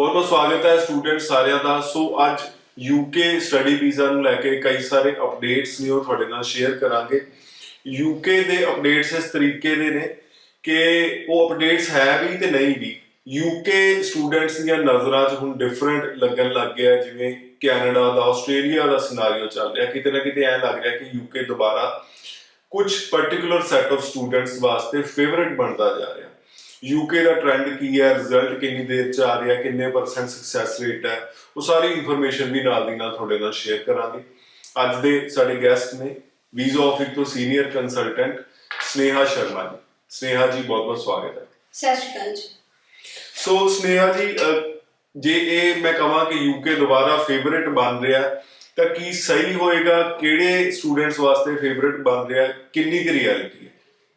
ਬਹੁਤ ਬਹੁਤ ਸਵਾਗਤ ਹੈ ਸਟੂਡੈਂਟ ਸਾਰਿਆਂ ਦਾ। ਸੋ ਅੱਜ ਯੂਕੇ ਸਟੱਡੀ ਵੀਜ਼ਾ ਨੂੰ ਲੈ ਕੇ ਕਈ ਸਾਰੇ ਅਪਡੇਟਸ ਨੇ, ਉਹ ਤੁਹਾਡੇ ਨਾਲ ਸ਼ੇਅਰ ਕਰਾਂਗੇ। ਯੂਕੇ ਦੇ ਅਪਡੇਟਸ ਇਸ ਤਰੀਕੇ ਦੇ ਨੇ ਕਿ ਉਹ ਅਪਡੇਟਸ ਹੈ ਵੀ ਤੇ ਨਹੀਂ ਵੀ। ਯੂਕੇ ਸਟੂਡੈਂਟਸ ਦੀਆਂ ਨਜ਼ਰਾਂ 'ਚ ਹੁਣ ਡਿਫਰੈਂਟ ਲੱਗਣ ਲੱਗ ਗਿਆ, ਜਿਵੇਂ ਕੈਨੇਡਾ ਦਾ, ਆਸਟ੍ਰੇਲੀਆ ਦਾ ਸਿਨਾਰੀਓ ਚੱਲ ਰਿਹਾ। ਕਿਤੇ ਨਾ ਕਿਤੇ ਐਂ ਲੱਗ ਰਿਹਾ ਕਿ ਯੂਕੇ ਦੁਬਾਰਾ ਕੁਝ ਪਾਰਟਿਕੂਲਰ ਸੈਟ ਆਫ ਸਟੂਡੈਂਟਸ ਵਾਸਤੇ ਫੇਵਰਿਟ ਬਣਦਾ ਜਾ ਰਿਹਾ। ਯੂਕੇ ਦਾ ਟ੍ਰੈਂਡ ਕੀ ਹੈ? ਰਿਜ਼ਲਟ ਕਿੰਨੀ ਦੇਰ ਚ ਆ ਰਿਹਾ? ਕਿੰਨੇ ਪਰਸੈਂਟ ਸਕਸੈਸ ਰੇਟ ਹੈ? ਉਹ ਸਾਰੀ ਇਨਫੋਰਮੇਸ਼ਨ ਵੀ ਨਾਲ ਦੀ ਨਾਲ ਤੁਹਾਡੇ ਨਾਲ ਸ਼ੇਅਰ ਕਰਾਂਗੇ। ਅੱਜ ਦੇ ਸਾਡੇ ਗੈਸਟ ਨੇ ਵੀਜ਼ਾ ਆਫਿਸ ਤੋਂ ਸੀਨੀਅਰ ਕੰਸਲਟੈਂਟ ਸਨੇਹਾ ਸ਼ਰਮਾ ਜੀ। ਸਨੇਹਾ ਜੀ ਬਹੁਤ ਬਹੁਤ ਸਵਾਗਤ ਹੈ। ਸਤਿ ਸ਼੍ਰੀ ਅਕਾਲ ਜੀ। ਸੋ ਸਨੇਹਾ ਜੀ ਜੇ ਇਹ ਮੈਂ ਕਹਾਂ ਕਿ ਯੂਕੇ ਦੁਬਾਰਾ ਫੇਵਰਿਟ ਬਣ ਰਿਹਾ ਤਾਂ ਕੀ ਸਹੀ ਹੋਏਗਾ? ਕਿਹੜੇ ਸਟੂਡੈਂਟਸ ਵਾਸਤੇ ਫੇਵਰਿਟ ਬਣ ਰਿਹਾ? ਕਿੰਨੀ ਕੁ ਰਿਐਲਿਟੀ ਹੈ?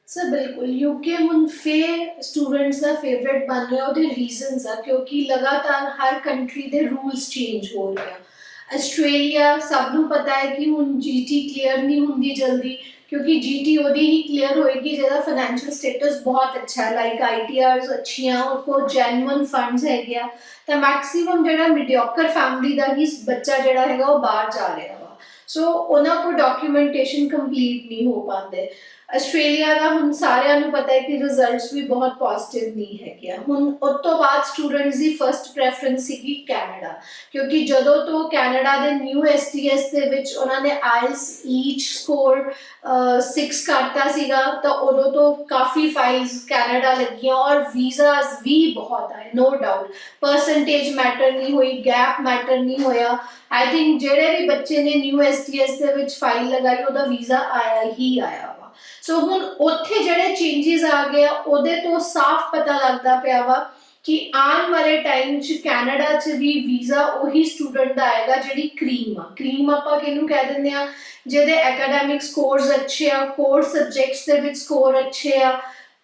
ਸਰ ਬਿਲਕੁਲ ਯੂਕੇ ਹੁਣ ਫੇ ਸਟੂਡੈਂਟਸ ਦਾ ਫੇਵਰਿਟ ਬਣ ਰਿਹਾ, ਉਹਦੇ ਰੀਜ਼ਨਸ ਆ, ਕਿਉਂਕਿ ਲਗਾਤਾਰ ਹਰ ਕੰਟਰੀ ਦੇ ਰੂਲਸ ਚੇਂਜ ਹੋ ਰਹੇ ਆ। ਆਸਟ੍ਰੇਲੀਆ ਸਭ ਨੂੰ ਪਤਾ ਹੈ ਕਿ ਹੁਣ ਜੀਟੀ ਕਲੀਅਰ ਨਹੀਂ ਹੁੰਦੀ ਜਲਦੀ, ਕਿਉਂਕਿ ਜੀਟੀ ਉਹਦੀ ਹੀ ਕਲੀਅਰ ਹੋਏਗੀ, ਜਿਹਦਾ ਫਾਈਨੈਂਸ਼ੀਅਲ ਸਟੇਟਸ ਬਹੁਤ ਅੱਛਾ ਹੈ ਲਾਈਕ ਆਈਟੀਆਰਸ ਅੱਛੀਆਂ, ਉਹ ਕੋ ਜੈਨੂਇਨ ਫੰਡਸ ਹੈਗੇ ਆ। ਤਾਂ ਮੈਕਸਿਮਮ ਜਿਹੜਾ ਮੀਡੀਓਕਰ ਫੈਮਿਲੀ ਦਾ ਹੀ ਬੱਚਾ ਜਿਹੜਾ ਹੈਗਾ, ਉਹ ਬਾਹਰ ਜਾ ਰਿਹਾ ਵਾ। ਸੋ ਉਹਨਾਂ ਕੋਲ ਡਾਕੂਮੈਂਟੇਸ਼ਨ ਕੰਪਲੀਟ ਨਹੀਂ ਹੋ ਪਾਉਂਦੇ। ਆਸਟ੍ਰੇਲੀਆ ਦਾ ਹੁਣ ਸਾਰਿਆਂ ਨੂੰ ਪਤਾ ਹੈ ਕਿ ਰਿਜ਼ਲਟਸ ਵੀ ਬਹੁਤ ਪੋਜ਼ਿਟਿਵ ਨਹੀਂ ਹੈਗੇ ਆ। ਹੁਣ ਉਸ ਤੋਂ ਬਾਅਦ ਸਟੂਡੈਂਟਸ ਦੀ ਫਰਸਟ ਪ੍ਰੈਫਰੈਂਸ ਸੀਗੀ ਕੈਨੇਡਾ, ਕਿਉਂਕਿ ਜਦੋਂ ਤੋਂ ਕੈਨੇਡਾ ਦੇ ਨਿਊ ਐਸਟੀਐਸ ਦੇ ਵਿੱਚ ਉਹਨਾਂ ਨੇ ਆਇਲਸ ਈਚ ਸਕੋਰ 6 ਕਰਤਾ ਸੀਗਾ, ਤਾਂ ਉਦੋਂ ਤੋਂ ਕਾਫੀ ਫਾਈਲਸ ਕੈਨੇਡਾ ਲੱਗੀਆਂ ਔਰ ਵੀਜ਼ਾਸ ਵੀ ਬਹੁਤ ਆਏ ਨੋ ਡਾਊਟ ਪਰਸੈਂਟੇਜ ਮੈਟਰ ਨਹੀਂ ਹੋਈ ਗੈਪ ਮੈਟਰ ਨਹੀਂ ਹੋਇਆ। ਆਈ ਥਿੰਕ ਜਿਹੜੇ ਵੀ ਬੱਚੇ ਨੇ ਨਿਊ ਐਸਟੀਐਸ ਦੇ ਵਿੱਚ ਫਾਈਲ ਲਗਾਈ, ਉਹਦਾ ਵੀਜ਼ਾ ਆਇਆ ਹੀ ਆਇਆ ਸੋ ਹੁਣ ਉੱਥੇ ਜਿਹੜੇ ਚੇਂਜਸ ਆ ਗਏ ਆ ਉਹਦੇ ਤੋਂ ਸਾਫ਼ ਪਤਾ ਲੱਗਦਾ ਪਿਆ ਵਾ ਕਿ ਆਉਣ ਵਾਲੇ ਟਾਈਮ 'ਚ ਕੈਨੇਡਾ 'ਚ ਵੀ ਵੀਜ਼ਾ ਉਹੀ ਸਟੂਡੈਂਟ ਦਾ ਆਏਗਾ ਜਿਹੜੀ ਕਰੀਮ ਆ। ਕਰੀਮ ਆਪਾਂ ਕਿਹਨੂੰ ਕਹਿ ਦਿੰਦੇ ਆ? ਜਿਹਦੇ ਐਕੈਡੈਮਿਕ ਸਕੋਰਸ ਅੱਛੇ ਆ ਕੋਰ ਸਬਜੈਕਟਸ ਦੇ ਵਿੱਚ ਸਕੋਰ ਅੱਛੇ ਆ।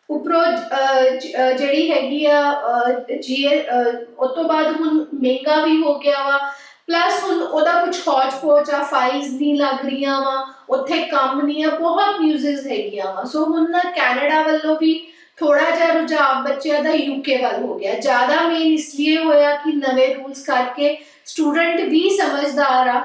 ਉਪਰੋਂ ਅਹ, ਜਿਹੜੀ ਹੈਗੀ ਆ ਜੀ ਉਸ ਤੋਂ ਬਾਅਦ ਹੁਣ ਮਹਿੰਗਾ ਵੀ ਹੋ ਗਿਆ ਵਾ। ਪਲੱਸ ਹੁਣ ਉਹਦਾ ਕੁਝ ਆ ਫਾਈਲਸ ਨਹੀਂ ਲੱਗ ਰਹੀਆਂ ਵਾ, ਉੱਥੇ ਕੰਮ ਨਹੀਂ ਆ, ਬਹੁਤ ਨਿਊਜ਼ਸ ਹੈਗੀਆਂ ਵਾ। ਸੋ ਹੁਣ ਨਾ ਕੈਨੇਡਾ ਵੱਲੋਂ ਵੀ ਥੋੜਾ ਜਿਹਾ ਰੁਝਾਨ ਬੱਚਿਆਂ ਦਾ ਯੂਕੇ ਵੱਲ ਹੋ ਗਿਆ। ਜ਼ਿਆਦਾ ਮੇਨ ਇਸ ਲਈ ਹੋਇਆ ਕਿ ਨਵੇਂ ਰੂਲਸ ਕਰਕੇ ਸਟੂਡੈਂਟ ਵੀ ਸਮਝਦਾਰ ਆ।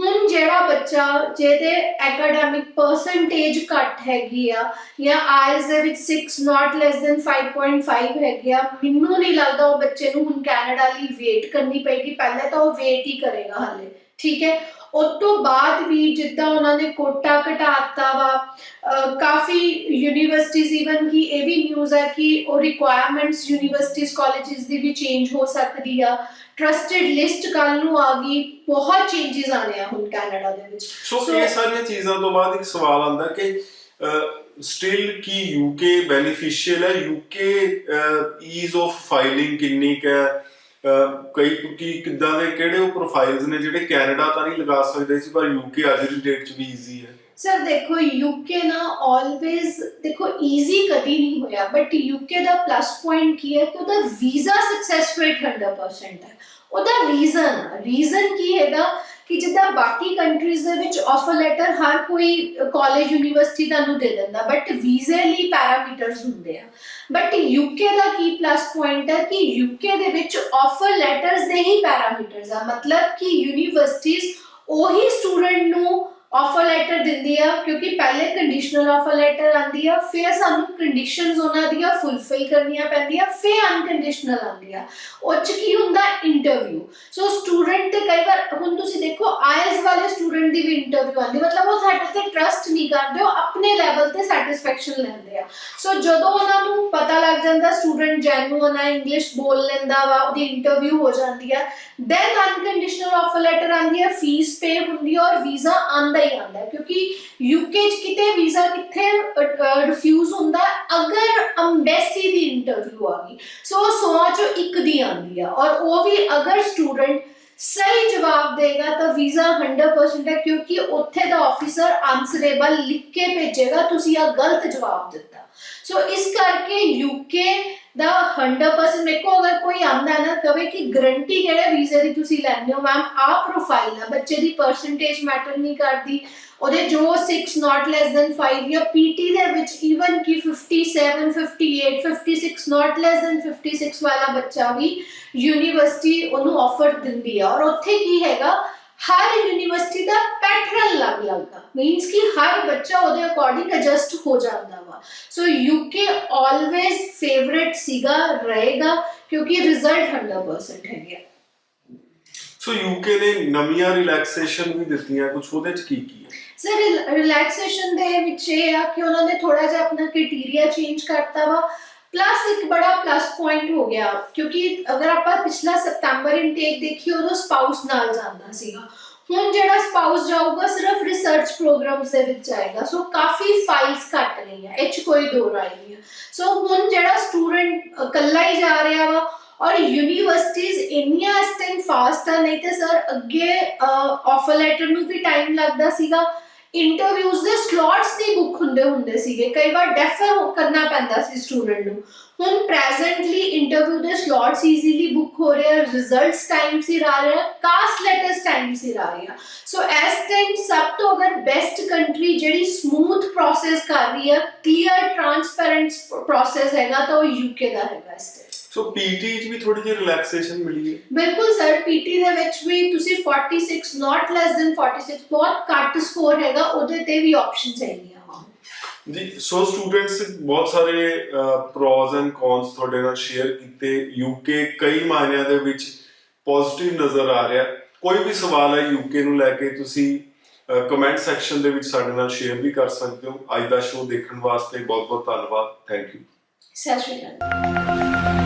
ਹੁਣ ਜਿਹੜਾ ਬੱਚਾ, ਜਿਹਦੇ ਐਕੈਡੈਮਿਕ ਪਰਸੈਂਟੇਜ ਘੱਟ ਹੈਗੀ ਆ, ਜਾਂ ਆਇਲਸ ਦੇ ਵਿੱਚ 6 ਨਾਟ ਲੈਸ ਦੈਨ 5.5 ਹੈਗੇ ਆ, ਮੈਨੂੰ ਨਹੀਂ ਲੱਗਦਾ ਉਹ ਬੱਚੇ ਨੂੰ ਹੁਣ ਕੈਨੇਡਾ ਲਈ ਵੇਟ ਕਰਨੀ ਪਏਗੀ। ਪਹਿਲਾਂ ਤਾਂ ਉਹ ਵੇਟ ਹੀ ਕਰੇਗਾ ਹਾਲੇ। ਠੀਕ ਹੈ? ਉਸ ਤੋਂ ਬਾਅਦ ਵੀ ਜਿੱਦਾਂ ਉਹਨਾਂ ਨੇ ਕੋਟਾ ਘਟਾਤਾ ਵਾ ਕਾਫੀ ਯੂਨੀਵਰਸਿਟੀਜ਼ ਈਵਨ ਕਿ ਇਹ ਵੀ ਨਿਊਜ਼ ਹੈ ਕਿ ਉਹ ਰਿਕੁਆਇਰਮੈਂਟਸ ਯੂਨੀਵਰਸਿਟੀਜ਼ ਕਾਲਜਸ ਦੀ ਵੀ ਚੇਂਜ ਹੋ ਸਕਦੀ ਆ। ਟਰਸਟਡ ਲਿਸਟ ਕੱਲ ਨੂੰ ਆ ਗਈ ਬਹੁਤ ਚੇਂਜਸ ਆਣੇ ਆ ਹੁਣ ਕੈਨੇਡਾ ਦੇ ਵਿੱਚ। ਸੋ ਇਹ ਸਾਰੀਆਂ ਚੀਜ਼ਾਂ ਤੋਂ ਬਾਅਦ ਇੱਕ ਸਵਾਲ ਆਉਂਦਾ ਕਿ ਸਟਿਲ ਕੀ ਯੂਕੇ ਬੈਨੀਫੀਸ਼ੀਅਲ ਹੈ? ਯੂਕੇ ਈਜ਼ ਆਫ ਫਾਈਲਿੰਗ ਕਿੰਨੀ ਕੁ ਹੈ? ਕਈ ਕੀ ਕਿੱਦਾਂ ਦੇ ਕਿਹੜੇ ਉਹ ਪ੍ਰੋਫਾਈਲਸ ਨੇ ਜਿਹੜੇ ਕੈਨੇਡਾ ਤਾਂ ਨਹੀਂ ਲਗਾ ਸਕਦੇ ਸੀ, ਪਰ ਯੂਕੇ ਅੱਜ ਦੀ ਡੇਟ 'ਚ ਵੀ ਈਜ਼ੀ ਹੈ। ਸਰ ਦੇਖੋ ਯੂਕੇ ਨਾ ਆਲਵੇਜ਼ ਦੇਖੋ ਈਜ਼ੀ ਕਦੀ ਨਹੀਂ ਹੋਇਆ ਬਟ ਯੂਕੇ ਦਾ ਪਲੱਸ ਪੁਆਇੰਟ ਕੀ ਹੈ ਕਿ ਉਹਦਾ ਵੀਜ਼ਾ ਸਕਸੈਸ ਰੇਟ 100% ਹੈ। ਉਹਦਾ ਰੀਜ਼ਨ ਰੀਜ਼ਨ ਕੀ ਹੈਗਾ? ਕਿ ਜਿੱਦਾਂ ਬਾਕੀ ਕੰਟਰੀਜ਼ ਦੇ ਵਿੱਚ ਆਫਰ ਲੈਟਰ ਹਰ ਕੋਈ ਕਾਲਜ ਯੂਨੀਵਰਸਿਟੀ ਤੁਹਾਨੂੰ ਦੇ ਦਿੰਦਾ ਬਟ ਵੀਜ਼ੇ ਲਈ ਪੈਰਾਮੀਟਰਸ ਹੁੰਦੇ ਆ। ਬਟ ਯੂਕੇ ਦਾ ਕੀ ਪਲੱਸ ਪੁਆਇੰਟ ਹੈ ਕਿ ਯੂਕੇ ਦੇ ਵਿੱਚ ਆਫਰ ਲੈਟਰਸ ਦੇ ਹੀ ਪੈਰਾਮੀਟਰਸ ਆ। ਮਤਲਬ ਕਿ ਯੂਨੀਵਰਸਿਟੀਜ਼ ਉਹੀ ਸਟੂਡੈਂਟ ਨੂੰ ਆਫਰ ਲੈਟਰ ਦਿੰਦੀ ਆ, ਕਿਉਂਕਿ ਪਹਿਲੇ ਕੰਡੀਸ਼ਨਲ ਆਫਰ ਲੈਟਰ ਆਂਦੀ ਆ, ਫਿਰ ਸਾਨੂੰ ਕੰਡੀਸ਼ਨਸ ਉਹਨਾਂ ਦੀਆਂ ਫੁੱਲਫਿਲ ਕਰਨੀਆਂ ਪੈਂਦੀਆਂ, ਫਿਰ ਅਨਕੰਡੀਸ਼ਨਲ ਆਂਦੀ ਆ ਉਹ 'ਚ ਕੀ ਹੁੰਦਾ ਇੰਟਰਵਿਊ ਸੋ ਸਟੂਡੈਂਟ ਤੇ ਕਈ ਵਾਰ, ਹੁਣ ਤੁਸੀਂ ਦੇਖੋ ਆਇਲਸ ਵਾਲੇ ਸਟੂਡੈਂਟ ਦੀ ਵੀ ਇੰਟਰਵਿਊ ਆਂਦੀ ਮਤਲਬ ਉਹ ਸਾਡੇ ਤੇ ਟਰਸਟ ਨਹੀਂ ਕਰਦੇ, ਉਹ ਆਪਣੇ ਲੈਵਲ ਤੇ ਸੈਟੀਸਫੈਕਸ਼ਨ ਲੈਂਦੇ ਆ ਸੋ ਜਦੋਂ ਉਹਨਾਂ ਨੂੰ ਪਤਾ ਲੱਗ ਜਾਂਦਾ ਸਟੂਡੈਂਟ ਜੈਨੂਅਨ ਆ ਇੰਗਲਿਸ਼ ਬੋਲ ਲੈਂਦਾ ਵਾ, ਉਹਦੀ ਇੰਟਰਵਿਊ ਹੋ ਜਾਂਦੀ ਆ ਦੈਨ ਅਨਕੰਡੀਸ਼ਨਲ ਆਫਰ ਲੈਟਰ ਆਂਦੀ ਹੈ ਫੀਸ ਪੇ ਹੁੰਦੀ ਹੈ ਔਰ ਵੀਜ਼ਾ ਆਂਦਾ ਹੀ ਆਂਦਾ ਹੈ ਕਿਉਂਕਿ ਯੂਕੇ ਚ ਕਿਤੇ ਵੀਜ਼ਾ ਕਿੱਥੇ ਰਿਫਿਊਜ਼ ਹੁੰਦਾ ਹੈ? ਅਗਰ ਅੰਬੈਸੀ ਦੀ ਇੰਟਰਵਿਊ ਆ ਗਈ ਸੋ ਸੌ ਚੋਂ ਇੱਕ ਦੀ ਆਂਦੀ ਆ ਔਰ ਉਹ ਵੀ ਅਗਰ ਸਟੂਡੈਂਟ ਸਹੀ ਜਵਾਬ ਦੇਗਾ ਤਾਂ ਵੀਜ਼ਾ 100% ਹੈ, ਕਿਉਂਕਿ ਉੱਥੇ ਦਾ ਆਫੀਸਰ ਆਨਸਰੇਬਲ ਲਿਖ ਕੇ ਭੇਜੇਗਾ, ਤੁਸੀਂ ਆ ਗਲਤ ਜਵਾਬ ਦਿੱਤਾ। ਸੋ ਇਸ ਕਰਕੇ ਯੂਕੇ ਦਾ 100% ਦੇਖੋ ਅਗਰ ਕੋਈ ਆਂਦਾ ਨਾ, ਕਵੇ ਕਿ ਗਰੰਟੀ ਕਿਹੜੇ ਵੀਜ਼ੇ ਦੀ ਤੁਸੀਂ ਲੈਂਦੇ ਹੋ ਮੈਮ ਆ ਪ੍ਰੋਫਾਈਲ ਆ, ਬੱਚੇ ਦੀ ਪਰਸੈਂਟੇਜ ਮੈਟਰ ਨਹੀਂ ਕਰਦੀ। ਉਹਦੇ ਜੋ 6 ਨਾਟ ਲੈਸ ਦੈਨ 5 ਜਾਂ ਪੀਟੀ ਦੇ ਵਿੱਚ ਈਵਨ ਕਿ 50 57 58 56 not less than 56 ਵਾਲਾ ਬੱਚਾ ਵੀ ਯੂਨੀਵਰਸਿਟੀ ਉਹਨੂੰ ਆਫਰ ਦਿੰਦੀ ਆ। ਔਰ ਉੱਥੇ ਕੀ ਹੈਗਾ ਹਰ ਯੂਨੀਵਰਸਿਟੀ ਦਾ ਪੈਟਰਨ ਲੱਗ ਲੱਗਦਾ ਮੀਨਸ ਕਿ ਹਰ ਬੱਚਾ ਉਹਦੇ ਅਕੋਰਡਿੰਗ ਐਡਜਸਟ ਹੋ ਜਾਂਦਾ ਵਾ ਸੋ ਯੂਕੇ ਆਲਵੇਜ਼ ਫੇਵਰਿਟ ਸੀਗਾ ਰਹੇਗਾ ਕਿਉਂਕਿ ਰਿਜ਼ਲਟ 100% ਹੈਗੇ ਆ। ਸੋ ਯੂਕੇ ਨੇ ਨਵੀਆਂ ਰਿਲੈਕਸੇਸ਼ਨ ਵੀ ਦਿੱਤੀਆਂ ਕੁਝ ਉਹਦੇ ਚ ਕੀ ਕੀ ਹੈ ਸਰ ਰਿਲੈਕਸੇਸ਼ਨ ਦੇ ਵਿੱਚ ਇਹ ਆ ਕਿ ਉਹਨਾਂ ਨੇ ਥੋੜਾ ਜਿਹਾ ਆਪਣਾ ਕ੍ਰਾਈਟੇਰੀਆ ਚੇਂਜ ਕਰਤਾ ਵਾ ਪਲੱਸ ਇੱਕ ਬੜਾ ਪਲੱਸ ਪੁਆਇੰਟ ਹੋ ਗਿਆ, ਕਿਉਂਕਿ ਅਗਰ ਆਪਾਂ ਪਿਛਲਾ ਸਤੰਬਰ ਇਨਟੇਕ ਦੇਖੀ ਉਦੋਂ ਸਪਾਊਸ ਨਾਲ ਜਾਂਦਾ ਸੀਗਾ। ਹੁਣ ਜਿਹੜਾ ਸਪਾਊਸ ਜਾਊਗਾ, ਸਿਰਫ ਰਿਸਰਚ ਪ੍ਰੋਗਰਾਮਸ ਦੇ ਵਿੱਚ ਆਏਗਾ। ਸੋ ਕਾਫੀ ਫਾਈਲਸ ਘਟ ਗਈਆਂ, ਇਹ 'ਚ ਕੋਈ ਦੋ ਰਾਏ ਨਹੀਂ ਹੈ ਸੋ ਹੁਣ ਜਿਹੜਾ ਸਟੂਡੈਂਟ ਇਕੱਲਾ ਹੀ ਜਾ ਰਿਹਾ ਵਾ, ਔਰ ਯੂਨੀਵਰਸਿਟੀਜ਼ ਇੰਨੀਆਂ ਇਸ ਟਾਈਮ ਫਾਸਟ ਆ, ਨਹੀਂ ਤੇ ਸਰ ਅੱਗੇ ਆਫਰ ਲੈਟਰ ਨੂੰ ਵੀ ਟਾਈਮ ਲੱਗਦਾ ਸੀਗਾ। ਇੰਟਰਵਿਊਜ਼ ਦੇ ਸਲੋਟਸ ਦੀ ਬੁੱਕ ਹੁੰਦੇ ਹੁੰਦੇ ਸੀਗੇ। ਕਈ ਵਾਰ ਡੈਫਰ ਕਰਨਾ ਪੈਂਦਾ ਸੀ ਸਟੂਡੈਂਟ ਨੂੰ। ਹੁਣ ਪ੍ਰੈਜ਼ੈਂਟਲੀ ਇੰਟਰਵਿਊ ਦੇ ਸਲੋਟਸ ਈਜ਼ੀਲੀ ਬੁੱਕ ਹੋ ਰਹੇ ਆ ਰਿਜ਼ਲਟਸ ਟਾਈਮ ਸਿਰ ਆ ਰਹੇ ਆ ਕਾਸਟ ਲੈਟਰਸ ਟਾਈਮ ਸਿਰ ਆ ਰਹੇ ਆ। ਸੋ ਇਸ ਟਾਈਮ ਸਭ ਤੋਂ ਅਗਰ ਬੈਸਟ ਕੰਟਰੀ ਜਿਹੜੀ ਸਮੂਥ ਪ੍ਰੋਸੈਸ ਕਰ ਰਹੀ ਹੈ ਕਲੀਅਰ ਟ੍ਰਾਂਸਪੇਰੈਂਟ ਪ੍ਰੋਸੈਸ ਹੈਗਾ ਤਾਂ ਉਹ ਯੂਕੇ ਦਾ ਹੈਗਾ ਇਸ time। ਸੋ ਪੀਟੀ ਚ ਵੀ ਥੋੜੀ ਜਿਹੀ ਰਿਲੈਕਸੇਸ਼ਨ ਮਿਲੀ ਹੈ? ਬਿਲਕੁਲ ਸਰ ਪੀਟੀ ਦੇ ਵਿੱਚ ਵੀ ਤੁਸੀਂ 46 ਨਾਟ ਲੈਸ ਦੈਨ 46 ਬਹੁਤ ਘੱਟ ਸਕੋਰ ਹੈਗਾ ਉਹਦੇ ਤੇ ਵੀ ਆਪਸ਼ਨਸ ਹੈਗੀਆਂ। ਜੀ ਸੋ ਸਟੂਡੈਂਟਸ ਬਹੁਤ ਸਾਰੇ ਪ੍ਰੋਜ਼ ਐਂਡ ਕੌਨਸ ਤੁਹਾਡੇ ਨਾਲ ਸ਼ੇਅਰ ਕੀਤੇ। ਯੂਕੇ ਕਈ ਮਾਇਨਿਆਂ ਦੇ ਵਿੱਚ ਪੋਜ਼ਿਟਿਵ ਨਜ਼ਰ ਆ ਰਿਹਾ। ਕੋਈ ਵੀ ਸਵਾਲ ਹੈ ਯੂਕੇ ਨੂੰ ਲੈ ਕੇ ਤੁਸੀਂ ਕਮੈਂਟ ਸੈਕਸ਼ਨ ਦੇ ਵਿੱਚ ਸਾਡੇ ਨਾਲ ਸ਼ੇਅਰ ਵੀ ਕਰ ਸਕਦੇ ਹੋ। ਅੱਜ ਦਾ ਸ਼ੋਅ ਦੇਖਣ ਵਾਸਤੇ ਬਹੁਤ ਬਹੁਤ ਧੰਨਵਾਦ। ਥੈਂਕ ਯੂ ਸਤਿ ਸ਼੍ਰੀ ਅਕਾਲ।